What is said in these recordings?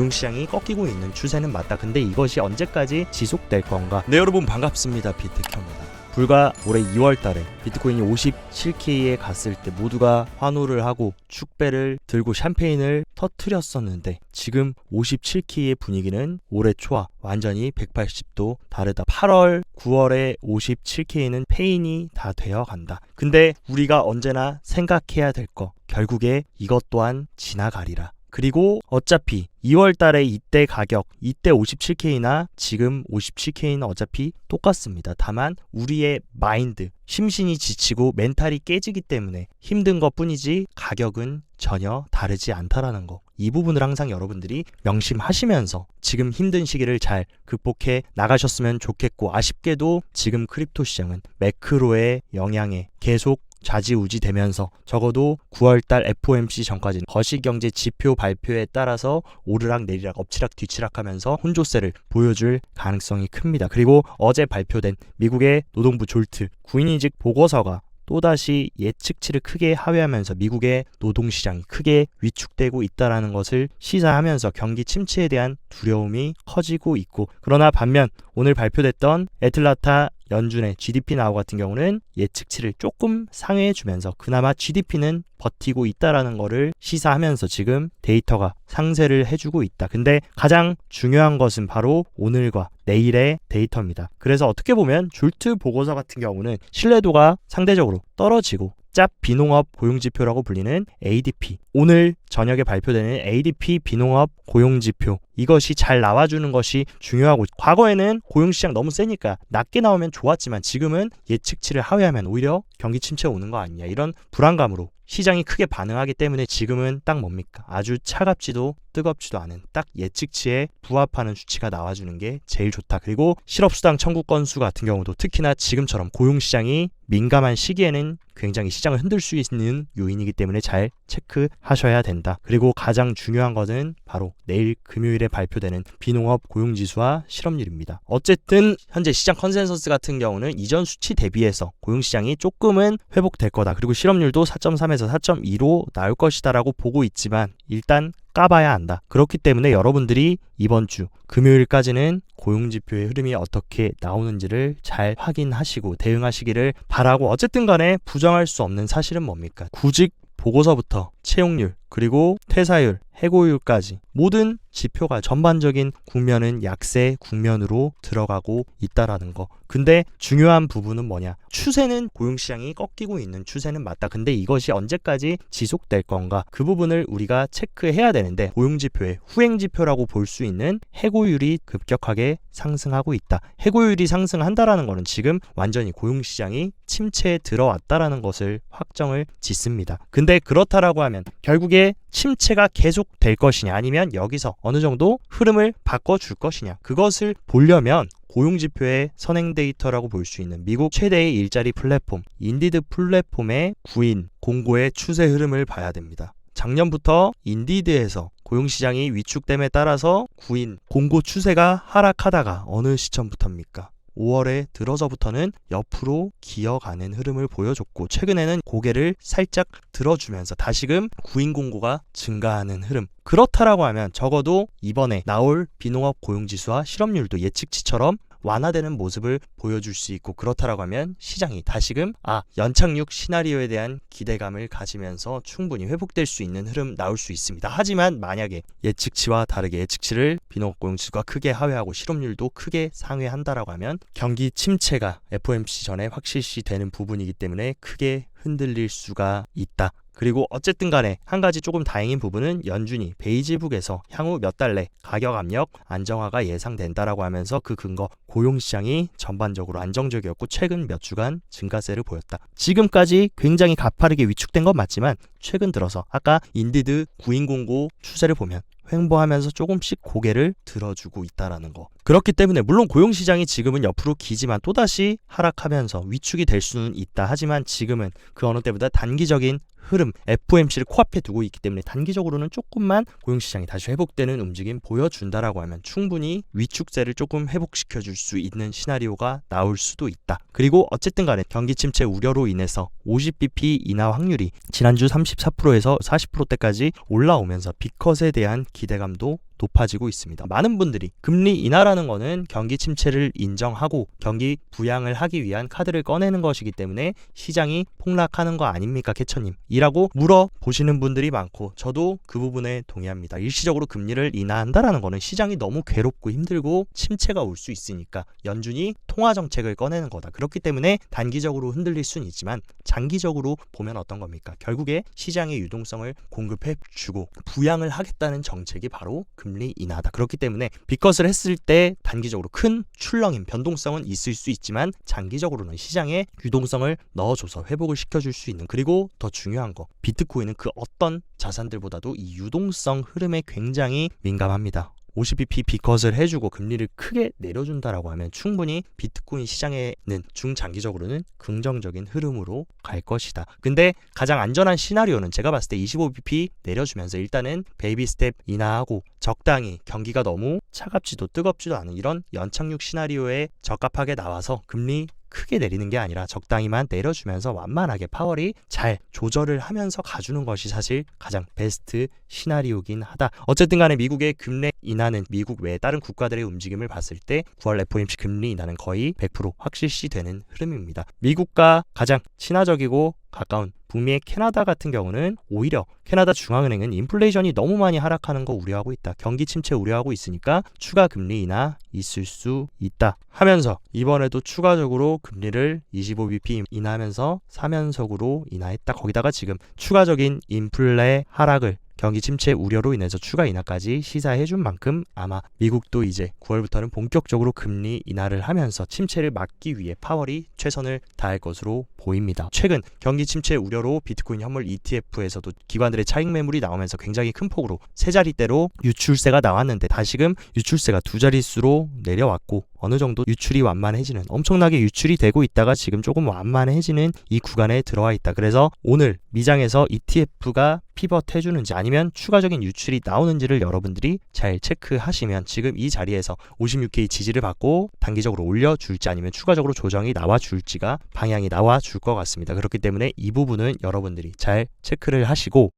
고용시장이 꺾이고 있는 추세는 맞다. 근데 이것이 언제까지 지속될 건가? 네 여러분 반갑습니다. 비트큐입니다. 불과 올해 2월 달에 비트코인이 57K에 갔을 때 모두가 환호를 하고 축배를 들고 샴페인을 터트렸었는데 지금 57K의 분위기는 올해 초와 완전히 180도 다르다. 8월, 9월에 57K는 페인이 다 되어 간다. 근데 우리가 언제나 생각해야 될 거 결국에 이것 또한 지나가리라. 그리고 어차피 2월 달에 이때 가격, 이때 57K나 지금 57K는 어차피 똑같습니다. 다만 우리의 마인드, 심신이 지치고 멘탈이 깨지기 때문에 힘든 것 뿐이지 가격은 전혀 다르지 않다라는 거. 이 부분을 항상 여러분들이 명심하시면서 지금 힘든 시기를 잘 극복해 나가셨으면 좋겠고 아쉽게도 지금 크립토 시장은 매크로의 영향에 계속 좌지우지 되면서 적어도 9월달 FOMC 전까지는 거시경제 지표 발표에 따라서 오르락 내리락 엎치락 뒤치락 하면서 혼조세를 보여줄 가능성이 큽니다. 그리고 어제 발표된 미국의 노동부 졸트 구인이직 보고서가 또다시 예측치를 크게 하회하면서 미국의 노동시장이 크게 위축되고 있다라는 것을 시사하면서 경기 침체에 대한 두려움이 커지고 있고 그러나 반면 오늘 발표됐던 애틀라타 연준의 GDP 나우 같은 경우는 예측치를 조금 상회해 주면서 그나마 GDP는 버티고 있다라는 거를 시사하면서 지금 데이터가 상세를 해주고 있다. 근데 가장 중요한 것은 바로 오늘과 내일의 데이터입니다. 그래서 어떻게 보면 졸트 보고서 같은 경우는 신뢰도가 상대적으로 떨어지고 짭 비농업 고용지표라고 불리는 ADP 오늘 저녁에 발표되는 ADP 비농업 고용지표 이것이 잘 나와주는 것이 중요하고 과거에는 고용시장 너무 세니까 낮게 나오면 좋았지만 지금은 예측치를 하회하면 오히려 경기 침체 오는 거 아니냐 이런 불안감으로 시장이 크게 반응하기 때문에 지금은 딱 뭡니까? 아주 차갑지도 뜨겁지도 않은 딱 예측치에 부합하는 수치가 나와주는 게 제일 좋다. 그리고 실업수당 청구 건수 같은 경우도 특히나 지금처럼 고용시장이 민감한 시기에는 굉장히 시장을 흔들 수 있는 요인이기 때문에 잘 체크하셔야 된다. 그리고 가장 중요한 것은 바로 내일 금요일에 발표되는 비농업 고용지수와 실업률입니다. 어쨌든 현재 시장 컨센서스 같은 경우는 이전 수치 대비해서 고용시장이 조금은 회복될 거다. 그리고 실업률도 4.3에서 4.2로 나올 것이다라고 보고 있지만 일단 까봐야 한다. 그렇기 때문에 여러분들이 이번 주 금요일까지는 고용지표의 흐름이 어떻게 나오는지를 잘 확인하시고 대응하시기를 바라고 어쨌든 간에 부정할 수 없는 사실은 뭡니까? 구직 보고서부터 채용률 그리고 퇴사율 해고율까지 모든 지표가 전반적인 국면은 약세 국면으로 들어가고 있다라는 거. 근데 중요한 부분은 뭐냐? 추세는 고용 시장이 꺾이고 있는 추세는 맞다. 근데 이것이 언제까지 지속될 건가? 그 부분을 우리가 체크해야 되는데 고용 지표의 후행 지표라고 볼 수 있는 해고율이 급격하게 상승하고 있다. 해고율이 상승한다라는 것은 지금 완전히 고용 시장이 침체에 들어왔다라는 것을 확정을 짓습니다. 근데 그렇다라고 하면 결국에 침체가 계속 될 것이냐 아니면 여기서 어느 정도 흐름을 바꿔줄 것이냐 그것을 보려면 고용지표의 선행 데이터라고 볼 수 있는 미국 최대의 일자리 플랫폼 인디드 플랫폼의 구인 공고의 추세 흐름을 봐야 됩니다. 작년부터 인디드에서 고용시장이 위축됨에 따라서 구인 공고 추세가 하락하다가 어느 시점부터입니까? 5월에 들어서부터는 옆으로 기어가는 흐름을 보여줬고 최근에는 고개를 살짝 들어주면서 다시금 구인 공고가 증가하는 흐름. 그렇다라고 하면 적어도 이번에 나올 비농업 고용지수와 실업률도 예측치처럼 완화되는 모습을 보여줄 수 있고 그렇다라고 하면 시장이 다시금 아 연착륙 시나리오에 대한 기대감을 가지면서 충분히 회복될 수 있는 흐름 나올 수 있습니다. 하지만 만약에 예측치와 다르게 예측치를 비농업 고용지수가 크게 하회하고 실업률도 크게 상회한다라고 하면 경기 침체가 FOMC 전에 확실시 되는 부분이기 때문에 크게 흔들릴 수가 있다. 그리고 어쨌든 간에 한 가지 조금 다행인 부분은 연준이 베이지북에서 향후 몇 달 내 가격 압력 안정화가 예상된다라고 하면서 그 근거 고용 시장이 전반적으로 안정적이었고 최근 몇 주간 증가세를 보였다. 지금까지 굉장히 가파르게 위축된 건 맞지만 최근 들어서 아까 인디드 구인 공고 추세를 보면 횡보하면서 조금씩 고개를 들어주고 있다라는 거. 그렇기 때문에 물론 고용 시장이 지금은 옆으로 기지만 또다시 하락하면서 위축이 될 수는 있다. 하지만 지금은 그 어느 때보다 단기적인 흐름 FOMC를 코앞에 두고 있기 때문에 단기적으로는 조금만 고용 시장이 다시 회복되는 움직임 보여준다라고 하면 충분히 위축세를 조금 회복시켜 줄 수 있는 시나리오가 나올 수도 있다. 그리고 어쨌든 간에 경기 침체 우려로 인해서 50bp 인하 확률이 지난주 34%에서 40%대까지 올라오면서 비컷에 대한 기대감도 높아지고 있습니다. 많은 분들이 금리 인하라는 거는 경기 침체를 인정하고 경기 부양을 하기 위한 카드를 꺼내는 것이기 때문에 시장이 폭락하는 거 아닙니까, 캐처님? 이라고 물어보시는 분들이 많고 저도 그 부분에 동의합니다. 일시적으로 금리를 인하한다라는 거는 시장이 너무 괴롭고 힘들고 침체가 올 수 있으니까 연준이 통화 정책을 꺼내는 거다. 그렇기 때문에 단기적으로 흔들릴 수는 있지만 장기적으로 보면 어떤 겁니까? 결국에 시장의 유동성을 공급해 주고 부양을 하겠다는 정책이 바로 금리 인하다. 그렇기 때문에 빅컷을 했을 때 단기적으로 큰 출렁임, 변동성은 있을 수 있지만 장기적으로는 시장에 유동성을 넣어줘서 회복을 시켜줄 수 있는 그리고 더 중요한 거 비트코인은 그 어떤 자산들보다도 이 유동성 흐름에 굉장히 민감합니다. 50bp 비컷을 해주고 금리를 크게 내려준다라고 하면 충분히 비트코인 시장에는 중장기적으로는 긍정적인 흐름으로 갈 것이다. 근데 가장 안전한 시나리오는 제가 봤을 때 25bp 내려주면서 일단은 베이비 스텝 인하하고 적당히 경기가 너무 차갑지도 뜨겁지도 않은 이런 연착륙 시나리오에 적합하게 나와서 금리 크게 내리는 게 아니라 적당히만 내려주면서 완만하게 파월이 잘 조절을 하면서 가주는 것이 사실 가장 베스트 시나리오긴 하다. 어쨌든 간에 미국의 금리 인하는 미국 외 다른 국가들의 움직임을 봤을 때 9월 FOMC 금리 인하는 거의 100% 확실시 되는 흐름입니다. 미국과 가장 친화적이고 가까운 북미의 캐나다 같은 경우는 오히려 캐나다 중앙은행은 인플레이션이 너무 많이 하락하는 거 우려하고 있다. 경기 침체 우려하고 있으니까 추가 금리 인하 있을 수 있다. 하면서 이번에도 추가적으로 금리를 25bp 인하하면서 3연속으로 인하했다. 거기다가 지금 추가적인 인플레 하락을 경기 침체 우려로 인해서 추가 인하까지 시사해 준 만큼 아마 미국도 이제 9월부터는 본격적으로 금리 인하를 하면서 침체를 막기 위해 파월이 최선을 다할 것으로 보입니다. 최근 경기 침체 우려로 비트코인 현물 ETF에서도 기관들의 차익 매물이 나오면서 굉장히 큰 폭으로 세 자리대로 유출세가 나왔는데 다시금 유출세가 두 자릿수로 내려왔고 어느 정도 유출이 완만해지는 엄청나게 유출이 되고 있다가 지금 조금 완만해지는 이 구간에 들어와 있다. 그래서 오늘 미장에서 ETF가 피벗 해 주는지 아니면 추가적인 유출이 나오는지를 여러분들이 잘 체크하시면 지금 이 자리에서 56K 지지를 받고 단기적으로 올려 줄지 아니면 추가적으로 조정이 나와 줄지가 방향이 나와 줄 것 같습니다. 그렇기 때문에 이 부분은 여러분들이 잘 체크를 하시고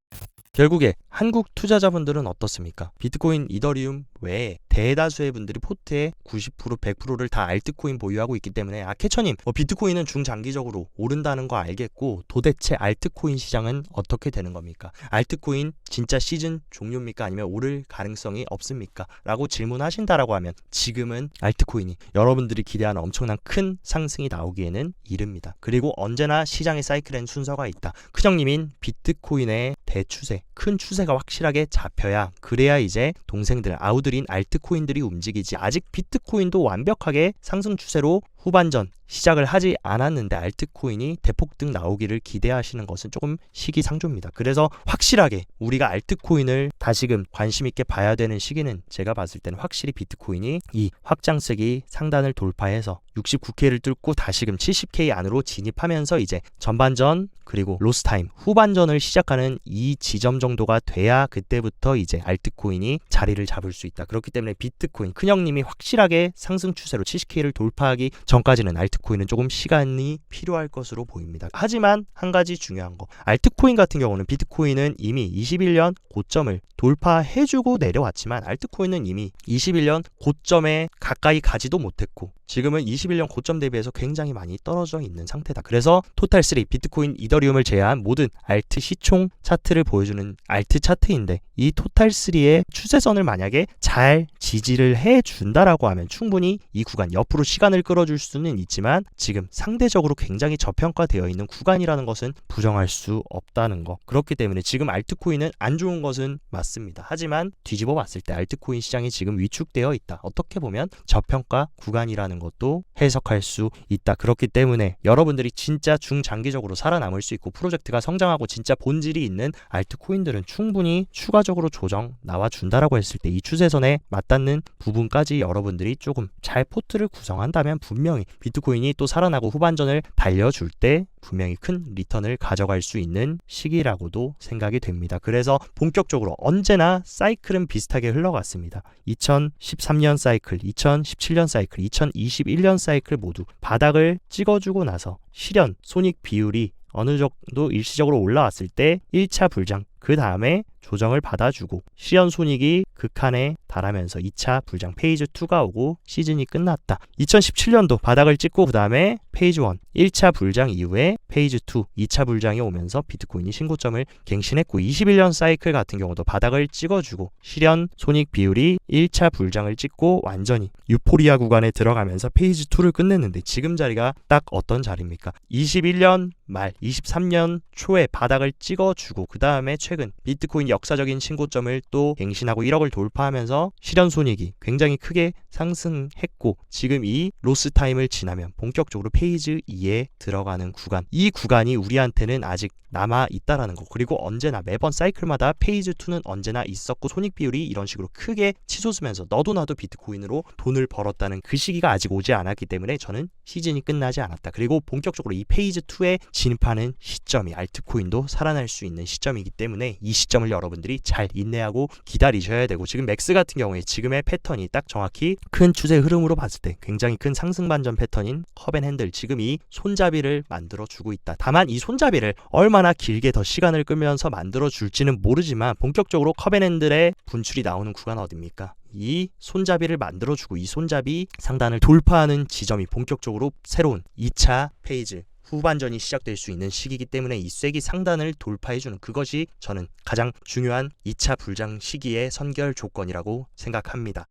결국에 한국 투자자분들은 어떻습니까? 비트코인, 이더리움 외에 대다수의 분들이 포트의 90% 100%를 다 알트코인 보유하고 있기 때문에 아 캐처님 뭐 비트코인은 중장기적으로 오른다는 거 알겠고 도대체 알트코인 시장은 어떻게 되는 겁니까? 알트코인 진짜 시즌 종료입니까? 아니면 오를 가능성이 없습니까? 라고 질문하신다라고 하면 지금은 알트코인이 여러분들이 기대하는 엄청난 큰 상승이 나오기에는 이릅니다. 그리고 언제나 시장의 사이클엔 순서가 있다. 큰형님인 비트코인의 대추세, 큰 추세가 확실하게 잡혀야 그래야 이제 동생들 아우 들인 알트코인들이 움직이지 아직 비트코인도 완벽하게 상승 추세로 후반전 시작을 하지 않았는데 알트코인이 대폭등 나오기를 기대하시는 것은 조금 시기상조입니다. 그래서 확실하게 우리가 알트코인을 다시금 관심 있게 봐야 되는 시기는 제가 봤을 때는 확실히 비트코인이 이 확장세기 상단을 돌파해서 69K를 뚫고 다시금 70K 안으로 진입하면서 이제 전반전 그리고 로스타임 후반전을 시작하는 이 지점 정도가 돼야 그때부터 이제 알트코인이 자리를 잡을 수 있다. 그렇기 때문에 비트코인 큰형님이 확실하게 상승 추세로 70K를 돌파하기 전까지는 알트코인은 조금 시간이 필요할 것으로 보입니다. 하지만 한 가지 중요한 거 알트코인 같은 경우는 비트코인은 이미 21년 고점을 돌파해주고 내려왔지만 알트코인은 이미 21년 고점에 가까이 가지도 못했고 지금은 21년 고점 대비해서 굉장히 많이 떨어져 있는 상태다. 그래서 토탈3 비트코인 이더리움을 제외한 모든 알트 시총 차트를 보여주는 알트 차트인데 이 토탈3의 추세선을 만약에 잘 지지를 해 준다라고 하면 충분히 이 구간 옆으로 시간을 끌어줄 수는 있지만 지금 상대적으로 굉장히 저평가되어 있는 구간이라는 것은 부정할 수 없다는 거. 그렇기 때문에 지금 알트코인은 안 좋은 것은 맞습니다. 하지만 뒤집어 봤을 때 알트코인 시장이 지금 위축되어 있다. 어떻게 보면 저평가 구간이라는 것도 해석할 수 있다. 그렇기 때문에 여러분들이 진짜 중장기적으로 살아남을 수 있고 프로젝트가 성장하고 진짜 본질이 있는 알트코인들은 충분히 추가적으로 조정 나와준다라고 했을 때 이 추세선에 맞닿는 부분까지 여러분들이 조금 잘 포트를 구성한다면 분명히 비트코인이 또 살아나고 후반전을 달려줄 때 분명히 큰 리턴을 가져갈 수 있는 시기라고도 생각이 됩니다. 그래서 본격적으로 언제나 사이클은 비슷하게 흘러갔습니다. 2013년 사이클, 2017년 사이클, 2021년 사이클 모두 바닥을 찍어주고 나서 실현, 손익 비율이 어느 정도 일시적으로 올라왔을 때 1차 불장 그 다음에 조정을 받아주고 시연 손익이 극한에 달하면서 2차 불장 페이즈 2가 오고 시즌이 끝났다. 2017년도 바닥을 찍고 그 다음에 페이즈 1 1차 불장 이후에 페이즈 2 2차 불장이 오면서 비트코인이 신고점을 갱신했고 21년 사이클 같은 경우도 바닥을 찍어주고 실현 손익 비율이 1차 불장을 찍고 완전히 유포리아 구간에 들어가면서 페이즈 2를 끝냈는데 지금 자리가 딱 어떤 자리입니까? 21년 말 23년 초에 바닥을 찍어주고 그 다음에 최근 비트코인 역사적인 신고점을 또 갱신하고 1억을 돌파하면서 실현 손익이 굉장히 크게 상승했고 지금 이 로스 타임을 지나면 본격적으로 페이즈 2에 들어가는 구간. 이 구간이 우리한테는 아직 남아 있다라는 거. 그리고 언제나 매번 사이클마다 페이즈 2는 언제나 있었고 손익 비율이 이런 식으로 크게 치솟으면서 너도 나도 비트코인으로 돈을 벌었다는 그 시기가 아직 오지 않았기 때문에 저는 시즌이 끝나지 않았다. 그리고 본격적으로 이 페이즈 2에 진입하는 시점이 알트코인도 살아날 수 있는 시점이기 때문에 이 시점을 여러분들이 잘 인내하고 기다리셔야 되고 지금 맥스 같은 경우에 지금의 패턴이 딱 정확히 큰 추세 흐름으로 봤을 때 굉장히 큰 상승 반전 패턴인 컵앤핸들 지금 이 손잡이를 만들어 주고 있다. 다만 이 손잡이를 얼마나 길게 더 시간을 끌면서 만들어 줄지는 모르지만 본격적으로 컵앤핸들의 분출이 나오는 구간 어딥니까? 이 손잡이를 만들어주고 이 손잡이 상단을 돌파하는 지점이 본격적으로 새로운 2차 페이지 후반전이 시작될 수 있는 시기이기 때문에 이 쐐기 상단을 돌파해주는 그것이 저는 가장 중요한 2차 불장 시기의 선결 조건이라고 생각합니다.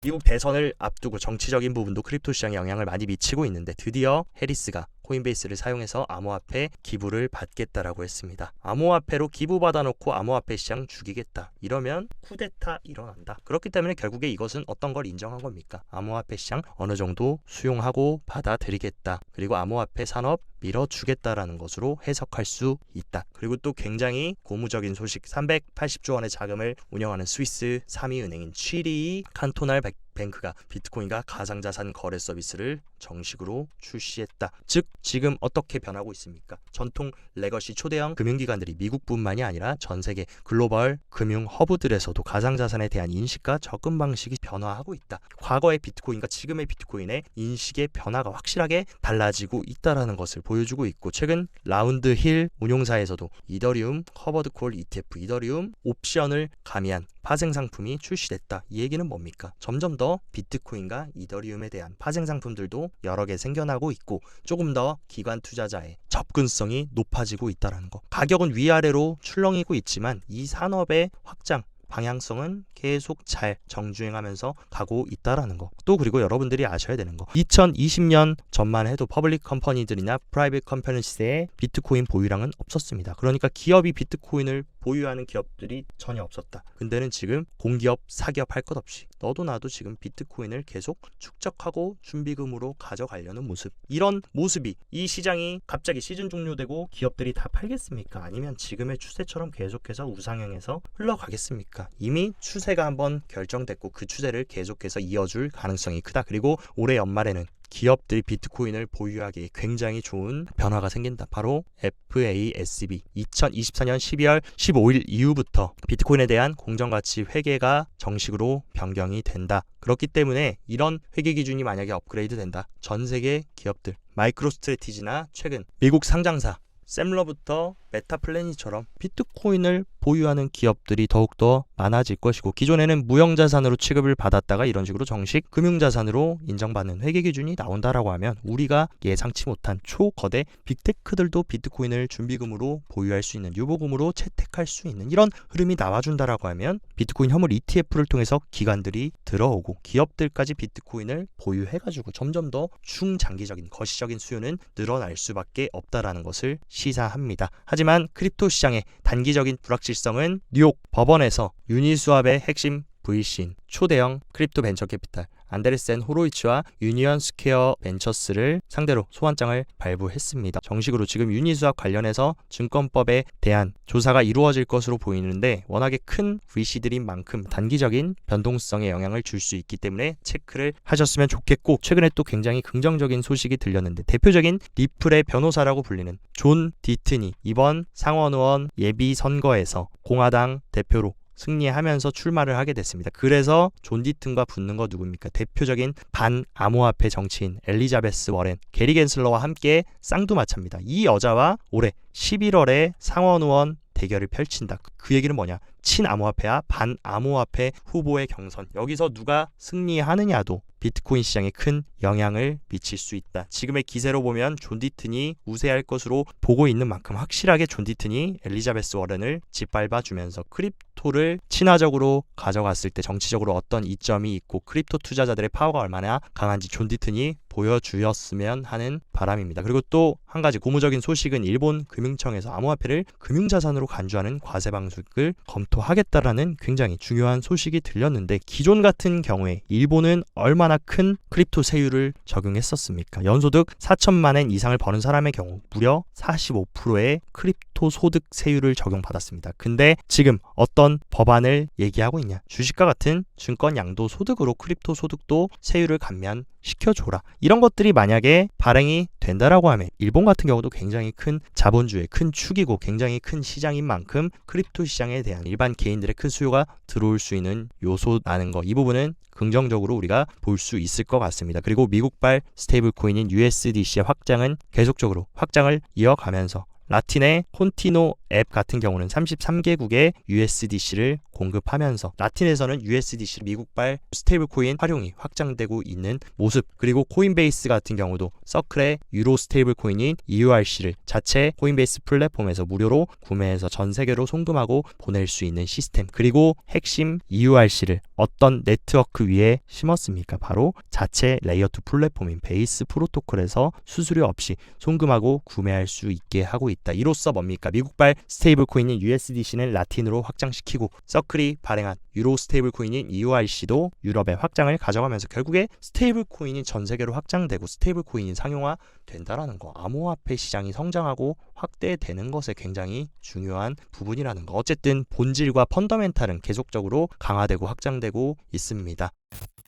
미국 대선을 앞두고 정치적인 부분도 크립토 시장에 영향을 많이 미치고 있는데 드디어 해리스가 코인베이스를 사용해서 암호화폐 기부를 받겠다라고 했습니다. 암호화폐로 기부받아 놓고 암호화폐 시장 죽이겠다. 이러면 쿠데타 일어난다. 그렇기 때문에 결국에 이것은 어떤 걸 인정한 겁니까? 암호화폐 시장 어느 정도 수용하고 받아들이겠다. 그리고 암호화폐 산업 밀어주겠다라는 것으로 해석할 수 있다. 그리고 또 굉장히 고무적인 소식 380조 원의 자금을 운영하는 스위스 3위 은행인 취리 칸토날 뱅크가 비트코인과 가상자산 거래 서비스를 정식으로 출시했다. 즉 지금 어떻게 변하고 있습니까? 전통 레거시 초대형 금융기관들이 미국뿐만이 아니라 전 세계 글로벌 금융 허브들에서도 가상자산에 대한 인식과 접근 방식이 변화하고 있다. 과거의 비트코인과 지금의 비트코인의 인식의 변화가 확실하게 달라지고 있다라는 것을 보여주고 있고 최근 라운드 힐 운용사에서도 이더리움 커버드 콜 ETF 이더리움 옵션을 가미한 파생 상품이 출시됐다. 이 얘기는 뭡니까? 점점 더 비트코인과 이더리움에 대한 파생 상품들도 여러 개 생겨나고 있고 조금 더 기관 투자자의 접근성이 높아지고 있다는 거. 가격은 위아래로 출렁이고 있지만 이 산업의 확장 방향성은 계속 잘 정주행하면서 가고 있다라는 거. 또 그리고 여러분들이 아셔야 되는 거. 2020년 전만 해도 퍼블릭 컴퍼니들이나 프라이빗 컴퍼니스의 비트코인 보유량은 없었습니다. 그러니까 기업이 비트코인을 보유하는 기업들이 전혀 없었다. 근데는 지금 공기업, 사기업 할 것 없이 너도 나도 지금 비트코인을 계속 축적하고 준비금으로 가져가려는 모습. 이런 모습이 이 시장이 갑자기 시즌 종료되고 기업들이 다 팔겠습니까? 아니면 지금의 추세처럼 계속해서 우상향해서 흘러가겠습니까? 이미 추세가 한번 결정됐고 그 추세를 계속해서 이어줄 가능성이 크다. 그리고 올해 연말에는 기업들이 비트코인을 보유하기에 굉장히 좋은 변화가 생긴다. 바로 FASB 2024년 12월 15일 이후부터 비트코인에 대한 공정가치 회계가 정식으로 변경이 된다. 그렇기 때문에 이런 회계 기준이 만약에 업그레이드 된다. 전 세계 기업들 마이크로 스트레티지나 최근 미국 상장사 샘러부터 메타플래닛처럼 비트코인을 보유하는 기업들이 더욱더 많아질 것이고 기존에는 무형자산으로 취급을 받았다가 이런 식으로 정식 금융자산으로 인정받는 회계 기준이 나온다라고 하면 우리가 예상치 못한 초거대 빅테크들도 비트코인을 준비금으로 보유할 수 있는 유보금으로 채택할 수 있는 이런 흐름이 나와준다라고 하면 비트코인 현물 ETF를 통해서 기관들이 들어오고 기업들까지 비트코인을 보유해가지고 점점 더 중장기적인 거시적인 수요는 늘어날 수밖에 없다라는 것을 시사합니다. 하지만 크립토 시장의 단기적인 불확실 성은 뉴욕 법원에서 유니스왑의 핵심 VC인 초대형 크립토 벤처 캐피탈 안데르센 호로이츠와 유니언 스퀘어 벤처스를 상대로 소환장을 발부했습니다. 정식으로 지금 유니스왑 관련해서 증권법에 대한 조사가 이루어질 것으로 보이는데 워낙에 큰 VC들인 만큼 단기적인 변동성에 영향을 줄 수 있기 때문에 체크를 하셨으면 좋겠고 최근에 또 굉장히 긍정적인 소식이 들렸는데 대표적인 리플의 변호사라고 불리는 존 디트니 이번 상원의원 예비 선거에서 공화당 대표로 승리하면서 출마를 하게 됐습니다. 그래서 존 디튼과 붙는 거 누굽니까? 대표적인 반 암호화폐 정치인 엘리자베스 워렌, 게리 겐슬러와 함께 쌍두마차입니다. 이 여자와 올해 11월에 상원 의원 대결을 펼친다. 그 얘기는 뭐냐? 친암호화폐와 반암호화폐 후보의 경선. 여기서 누가 승리하느냐도 비트코인 시장에 큰 영향을 미칠 수 있다. 지금의 기세로 보면 존 디튼이 우세할 것으로 보고 있는 만큼 확실하게 존 디튼이 엘리자베스 워렌을 짓밟아 주면서 크립토를 친화적으로 가져갔을 때 정치적으로 어떤 이점이 있고 크립토 투자자들의 파워가 얼마나 강한지 존 디튼이 보여주었으면 하는 바람입니다. 그리고 또 한 가지 고무적인 소식은 일본 금융청에서 암호화폐를 금융자산으로 간주하는 과세 방식을 검토하겠다라는 굉장히 중요한 소식이 들렸는데 기존 같은 경우에 일본은 얼마나 큰 크립토 세율을 적용했었습니까? 연소득 4천만 엔 이상을 버는 사람의 경우 무려 45%의 크립토 소득 세율을 적용받았습니다. 근데 지금 어떤 법안을 얘기하고 있냐? 주식과 같은 증권 양도 소득으로 크립토 소득도 세율을 감면 시켜줘라. 이런 것들이 만약에 발행이 된다라고 하면 일본 같은 경우도 굉장히 큰 자본주의 큰 축이고 굉장히 큰 시장인 만큼 크립토 시장에 대한 일반 개인들의 큰 수요가 들어올 수 있는 요소라는 거. 이 부분은 긍정적으로 우리가 볼 수 있을 것 같습니다. 그리고 미국발 스테이블 코인인 USDC의 확장은 계속적으로 확장을 이어가면서 라틴의 콘티노 앱 같은 경우는 33개국에 USDC를 공급하면서 라틴에서는 USDC 미국발 스테이블 코인 활용이 확장되고 있는 모습 그리고 코인베이스 같은 경우도 서클의 유로 스테이블 코인인 EURC를 자체 코인베이스 플랫폼에서 무료로 구매해서 전 세계로 송금하고 보낼 수 있는 시스템 그리고 핵심 EURC를 어떤 네트워크 위에 심었습니까? 바로 자체 레이어 2 플랫폼인 베이스 프로토콜에서 수수료 없이 송금하고 구매할 수 있게 하고 있다. 이로써 뭡니까? 미국발 스테이블 코인인 USDC는 라틴으로 확장시키고 서클이 발행한 유로 스테이블 코인인 EURC도 유럽에 확장을 가져가면서 결국에 스테이블 코인이 전 세계로 확장되고 스테이블 코인이 상용화 된다라는 거. 암호화폐 시장이 성장하고 확대되는 것에 굉장히 중요한 부분이라는 거. 어쨌든 본질과 펀더멘탈은 계속적으로 강화되고 확장되고 있습니다.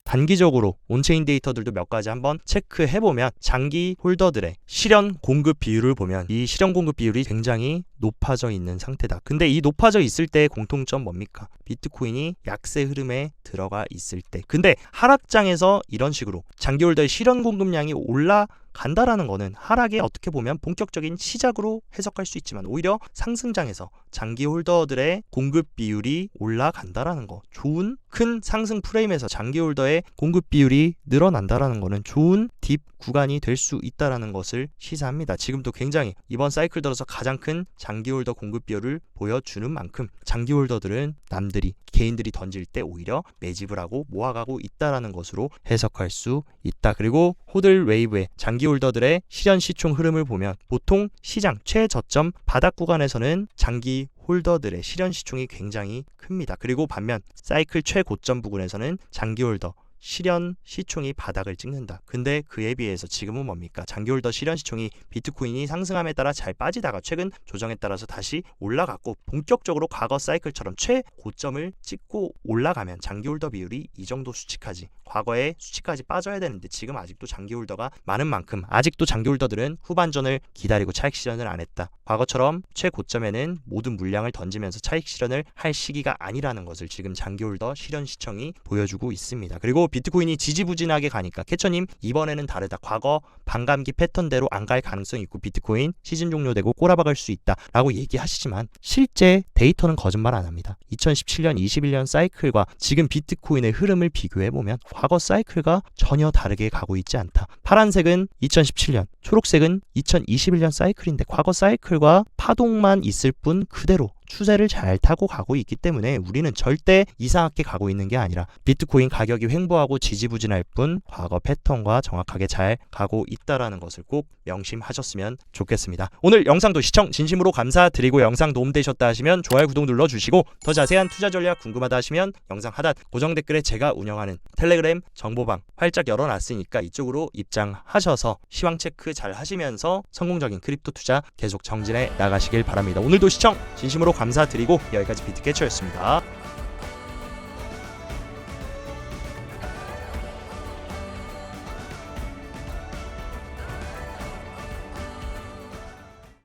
단기적으로 온체인 데이터들도 몇 가지 한번 체크해 보면 장기 홀더들의 실현 공급 비율을 보면 이 실현 공급 비율이 굉장히 높아져 있는 상태다. 근데 이 높아져 있을 때의 공통점 뭡니까? 비트코인이 약세 흐름에 들어가 있을 때. 근데 하락장에서 이런 식으로 장기 홀더의 실현 공급량이 올라 간다라는 거는 하락에 어떻게 보면 본격적인 시작으로 해석할 수 있지만 오히려 상승장에서 장기 홀더들의 공급 비율이 올라간다라는 거 좋은 큰 상승 프레임에서 장기 홀더의 공급 비율이 늘어난다라는 거는 좋은 딥 구간이 될 수 있다라는 것을 시사합니다. 지금도 굉장히 이번 사이클 들어서 가장 큰 장기 홀더 공급 비율을 보여주는 만큼 장기 홀더들은 남들이 개인들이 던질 때 오히려 매집을 하고 모아가고 있다라는 것으로 해석할 수 있다. 그리고 호들 웨이브의 장기 홀더들의 실현 시총 흐름을 보면 보통 시장 최저점 바닥 구간에서는 장기 홀더들의 실현 시총이 굉장히 큽니다. 그리고 반면 사이클 최고점 부근에서는 장기 홀더 실현 시총이 바닥을 찍는다. 근데 그에 비해서 지금은 뭡니까? 장기 홀 더 실현 시총이 비트코인이 상승함에 따라 잘 빠지다가 최근 조정에 따라서 다시 올라갔고 본격적으로 과거 사이클처럼 최고점을 찍고 올라가면 장기 홀더 비율이 이 정도 수치까지 과거의 수치까지 빠져야 되는데 지금 아직도 장기 홀더가 많은 만큼 아직도 장기 홀더들은 후반전을 기다리고 차익 실현을 안 했다. 과거처럼 최고점에는 모든 물량을 던지면서 차익 실현을 할 시기가 아니라는 것을 지금 장기 홀더 실현 시청이 보여주고 있습니다. 그리고 비트코인이 지지부진하게 가니까 캐처님 이번에는 다르다. 과거 반감기 패턴대로 안 갈 가능성이 있고 비트코인 시즌 종료되고 꼬라박을 수 있다라고 얘기하시지만 실제 데이터는 거짓말 안 합니다. 2017년, 21년 사이클과 지금 비트코인의 흐름을 비교해 보면 과거 사이클과 전혀 다르게 가고 있지 않다. 파란색은 2017년, 초록색은 2021년 사이클인데 과거 사이클과 파동만 있을 뿐 그대로 추세를 잘 타고 가고 있기 때문에 우리는 절대 이상하게 가고 있는 게 아니라 비트코인 가격이 횡보하고 지지부진할 뿐 과거 패턴과 정확하게 잘 가고 있다라는 것을 꼭 명심하셨으면 좋겠습니다. 오늘 영상도 시청 진심으로 감사드리고 영상 도움되셨다 하시면 좋아요 구독 눌러주시고 더 자세한 투자 전략 궁금하다 하시면 영상 하단 고정 댓글에 제가 운영하는 텔레그램 정보방 활짝 열어놨으니까 이쪽으로 입장 하셔서 시황 체크 잘 하시면서 성공적인 크립토 투자 계속 정진해 나가시길 바랍니다. 오늘도 시청 진심으로 감사드리고 여기까지 비트캐쳐였습니다.